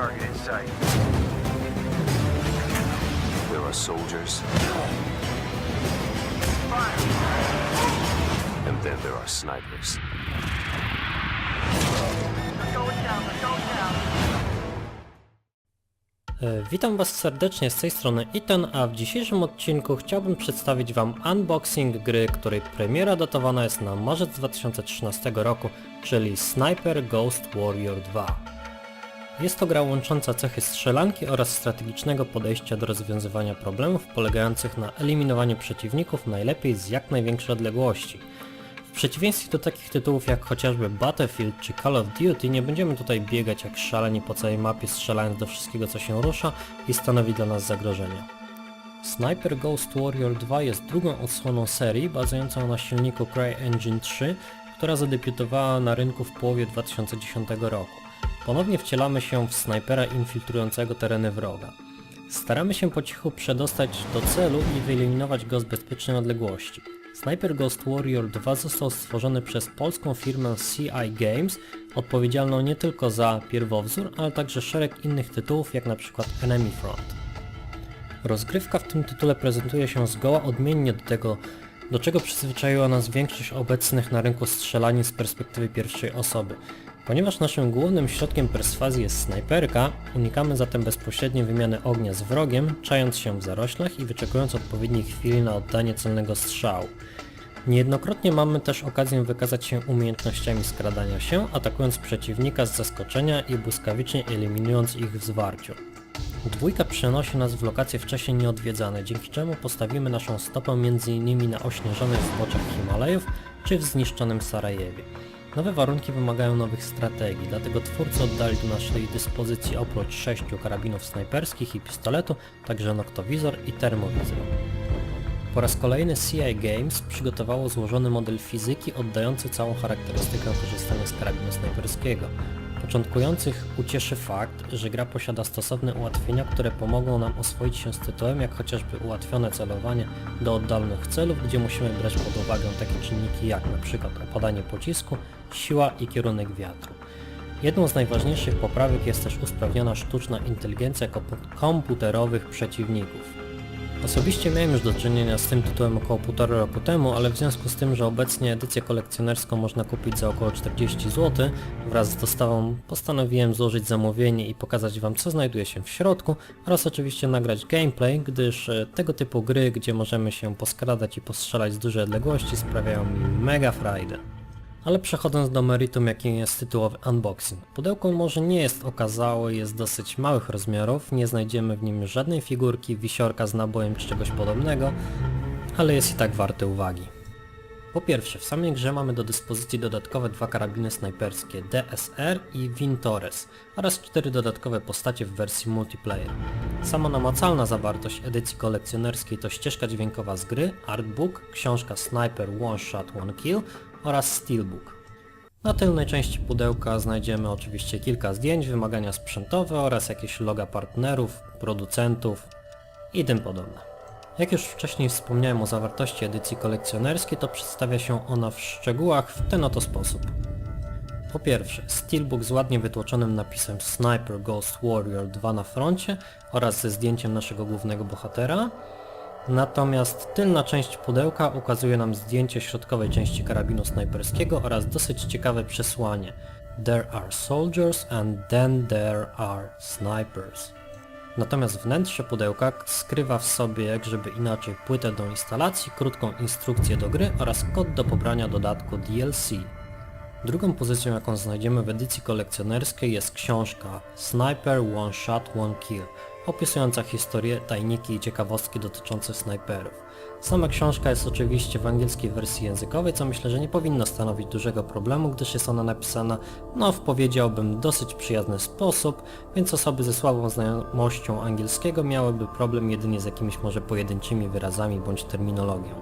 target in sight. There are soldiers, Fire! and then there are snipers. E, Witam Was serdecznie z tej strony Ethan, a w dzisiejszym odcinku chciałbym przedstawić Wam unboxing gry, której premiera datowana jest na marzec 2013 roku, czyli Sniper Ghost Warrior 2. Jest to gra łącząca cechy strzelanki oraz strategicznego podejścia do rozwiązywania problemów polegających na eliminowaniu przeciwników najlepiej z jak największej odległości. W przeciwieństwie do takich tytułów jak chociażby Battlefield czy Call of Duty nie będziemy tutaj biegać jak szaleni po całej mapie strzelając do wszystkiego co się rusza i stanowi dla nas zagrożenie. Sniper Ghost Warrior 2 jest drugą odsłoną serii bazującą na silniku CryEngine 3, która zadebiutowała na rynku w połowie 2010 roku. Ponownie wcielamy się w snajpera infiltrującego tereny wroga. Staramy się po cichu przedostać do celu i wyeliminować go z bezpiecznej odległości. Sniper Ghost Warrior 2 został stworzony przez polską firmę CI Games, odpowiedzialną nie tylko za pierwowzór, ale także szereg innych tytułów jak np. Enemy Front. Rozgrywka w tym tytule prezentuje się zgoła odmiennie do tego, do czego przyzwyczaiła nas większość obecnych na rynku strzelanin z perspektywy pierwszej osoby. Ponieważ naszym głównym środkiem perswazji jest snajperka, unikamy zatem bezpośredniej wymiany ognia z wrogiem, czając się w zaroślach i wyczekując odpowiedniej chwili na oddanie celnego strzału. Niejednokrotnie mamy też okazję wykazać się umiejętnościami skradania się, atakując przeciwnika z zaskoczenia i błyskawicznie eliminując ich w zwarciu. Dwójka przenosi nas w lokacje wcześniej nieodwiedzane, dzięki czemu postawimy naszą stopę m.in. na ośnieżonych zboczach Himalajów czy w zniszczonym Sarajewie. Nowe warunki wymagają nowych strategii, dlatego twórcy oddali do naszej dyspozycji oprócz sześciu karabinów snajperskich i pistoletu, także noktowizor i termowizor. Po raz kolejny CI Games przygotowało złożony model fizyki oddający całą charakterystykę korzystania z karabinu snajperskiego. Początkujących ucieszy fakt, że gra posiada stosowne ułatwienia, które pomogą nam oswoić się z tytułem, jak chociażby ułatwione celowanie do oddalonych celów, gdzie musimy brać pod uwagę takie czynniki jak np. opadanie pocisku, siła i kierunek wiatru. Jedną z najważniejszych poprawek jest też usprawniona sztuczna inteligencja kompu- komputerowych przeciwników. Osobiście miałem już do czynienia z tym tytułem około półtora roku temu, ale w związku z tym, że obecnie edycję kolekcjonerską można kupić za około 40 zł, wraz z dostawą postanowiłem złożyć zamówienie i pokazać Wam co znajduje się w środku oraz oczywiście nagrać gameplay, gdyż e, tego typu gry, gdzie możemy się poskradać i postrzelać z dużej odległości sprawiają mi mega frajdę. Ale przechodząc do meritum jakim jest tytułowy unboxing. Pudełko może nie jest okazałe, jest dosyć małych rozmiarów, nie znajdziemy w nim żadnej figurki, wisiorka z nabojem czy czegoś podobnego, ale jest i tak warte uwagi. Po pierwsze, w samej grze mamy do dyspozycji dodatkowe dwa karabiny snajperskie DSR i Vintores oraz cztery dodatkowe postacie w wersji multiplayer. Sama namacalna zawartość edycji kolekcjonerskiej to ścieżka dźwiękowa z gry, artbook, książka Sniper One Shot One Kill oraz Steelbook. Na tylnej części pudełka znajdziemy oczywiście kilka zdjęć, wymagania sprzętowe oraz jakieś loga partnerów, producentów i tym podobne. Jak już wcześniej wspomniałem o zawartości edycji kolekcjonerskiej, to przedstawia się ona w szczegółach w ten oto sposób. Po pierwsze, steelbook z ładnie wytłoczonym napisem Sniper Ghost Warrior 2 na froncie oraz ze zdjęciem naszego głównego bohatera. Natomiast tylna część pudełka ukazuje nam zdjęcie środkowej części karabinu snajperskiego oraz dosyć ciekawe przesłanie. There are soldiers and then there are snipers. Natomiast wnętrze pudełka skrywa w sobie, jak żeby inaczej, płytę do instalacji, krótką instrukcję do gry oraz kod do pobrania dodatku DLC. Drugą pozycją jaką znajdziemy w edycji kolekcjonerskiej jest książka Sniper One Shot One Kill, opisująca historię, tajniki i ciekawostki dotyczące snajperów. Sama książka jest oczywiście w angielskiej wersji językowej, co myślę, że nie powinno stanowić dużego problemu, gdyż jest ona napisana, no w powiedziałbym, dosyć przyjazny sposób, więc osoby ze słabą znajomością angielskiego miałyby problem jedynie z jakimiś może pojedynczymi wyrazami bądź terminologią.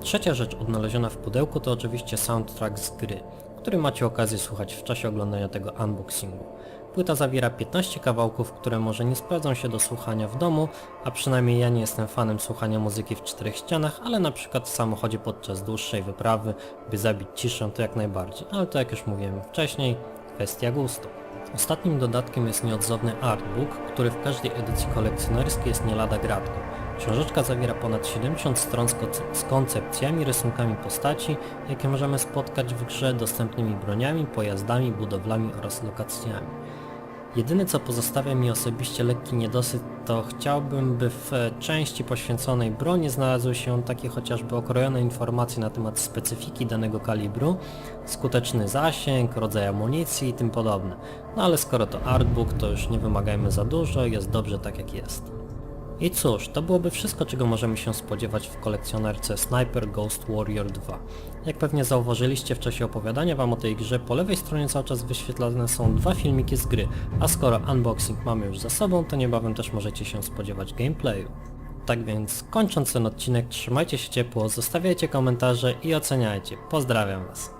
Trzecia rzecz odnaleziona w pudełku to oczywiście soundtrack z gry, który macie okazję słuchać w czasie oglądania tego unboxingu. Płyta zawiera 15 kawałków, które może nie sprawdzą się do słuchania w domu, a przynajmniej ja nie jestem fanem słuchania muzyki w czterech ścianach, ale na przykład w samochodzie podczas dłuższej wyprawy, by zabić ciszę to jak najbardziej, ale to jak już mówiłem wcześniej, kwestia gustu. Ostatnim dodatkiem jest nieodzowny artbook, który w każdej edycji kolekcjonerskiej jest nie lada gratką. Książeczka zawiera ponad 70 stron z, ko- z koncepcjami, rysunkami postaci, jakie możemy spotkać w grze, dostępnymi broniami, pojazdami, budowlami oraz lokacjami. Jedyne co pozostawia mi osobiście lekki niedosyt to chciałbym by w części poświęconej broni znalazły się takie chociażby okrojone informacje na temat specyfiki danego kalibru, skuteczny zasięg, rodzaj amunicji i tym podobne. No ale skoro to artbook to już nie wymagajmy za dużo, jest dobrze tak jak jest. I cóż, to byłoby wszystko czego możemy się spodziewać w kolekcjonerce Sniper Ghost Warrior 2. Jak pewnie zauważyliście w czasie opowiadania wam o tej grze, po lewej stronie cały czas wyświetlane są dwa filmiki z gry, a skoro unboxing mamy już za sobą, to niebawem też możecie się spodziewać gameplayu. Tak więc kończąc ten odcinek, trzymajcie się ciepło, zostawiajcie komentarze i oceniajcie. Pozdrawiam was.